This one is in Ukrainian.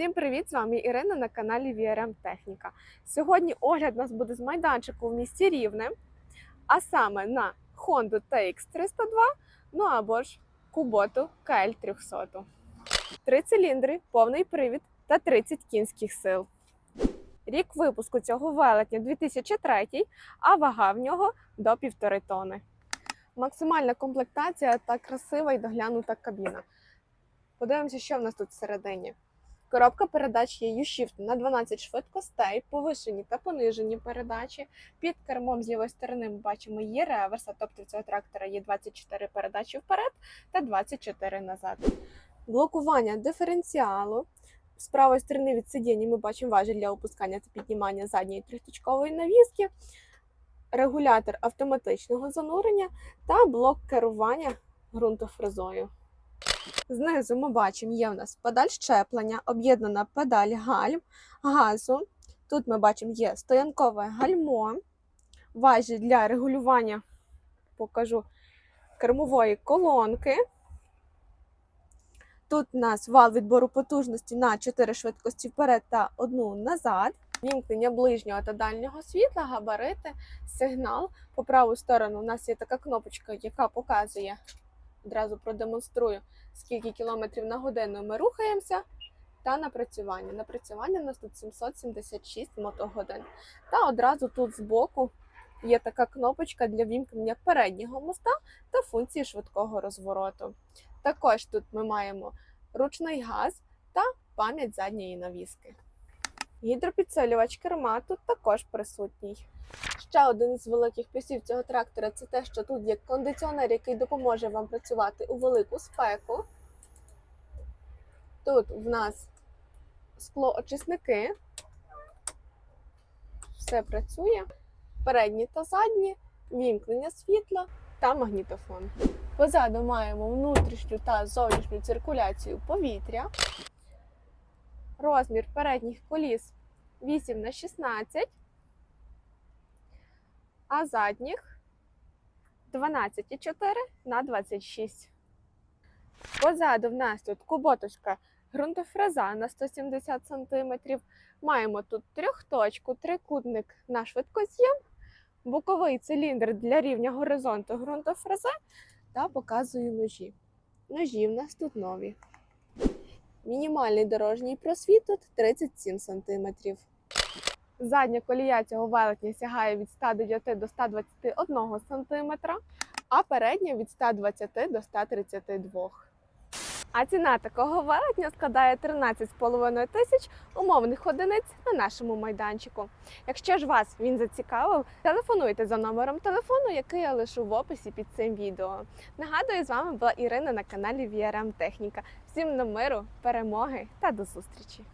Всім привіт! З вами Ірина на каналі VRM Техніка. Сьогодні огляд у нас буде з майданчику в місті Рівне, а саме на Honda TX302, ну або ж Kubota KL300. Три циліндри, повний привід та 30 кінських сил. Рік випуску цього велетня 2003, а вага в нього до 1,5 тони. Максимальна комплектація та красива і доглянута кабіна. Подивимося, що в нас тут всередині. Коробка передач є U-Shift на 12 швидкостей, повишені та понижені передачі. Під кермом з лівої сторони ми бачимо є реверса, тобто в цього трактора є 24 передачі вперед та 24 назад. Блокування диференціалу. З правої сторони від сидіння ми бачимо важіль для опускання та піднімання задньої трьохточкової навіски, регулятор автоматичного занурення та блок керування ґрунтофрезою. Знизу ми бачимо, є в нас педаль щеплення, об'єднана педаль гальм, газу. Тут ми бачимо є стоянкове гальмо, важіль для регулювання, покажу, кермової колонки. Тут у нас вал відбору потужності на 4 швидкості вперед та одну назад. Вімкнення ближнього та дальнього світла, габарити, сигнал. По праву сторону у нас є така кнопочка, яка показує, одразу продемонструю, скільки кілометрів на годину ми рухаємося, та напрацювання. Напрацювання у нас тут 776 мотогодин. Та одразу тут збоку є така кнопочка для вімкнення переднього моста та функції швидкого розвороту. Також тут ми маємо ручний газ та пам'ять задньої навіски. Гідропідсилювач керма тут також присутній. Ще один із великих плюсів цього трактора це те, що тут є кондиціонер, який допоможе вам працювати у велику спеку. Тут в нас склоочисники. Все працює. Передні та задні, вімкнення світла та магнітофон. Позаду маємо внутрішню та зовнішню циркуляцію повітря. Розмір передніх коліс 8 на 16, а задніх 12,4 на 26. Позаду в нас тут куботочка ґрунтофреза на 170 см. Маємо тут трьохточку, трикутник на швидкоз'єм, боковий циліндр для рівня горизонту ґрунтофрези та показую ножі. Ножі в нас тут нові. Мінімальний дорожній просвіт тут 37 см. Задня колія цього велетня сягає від 109 до 121 см, а передня від 120 до 132 а ціна такого велетня складає 13,5 тисяч умовних одиниць на нашому майданчику. Якщо ж вас він зацікавив, телефонуйте за номером телефону, який я лишу в описі під цим відео. Нагадую, з вами була Ірина на каналі VRM Техніка. Всім на миру, перемоги та до зустрічі!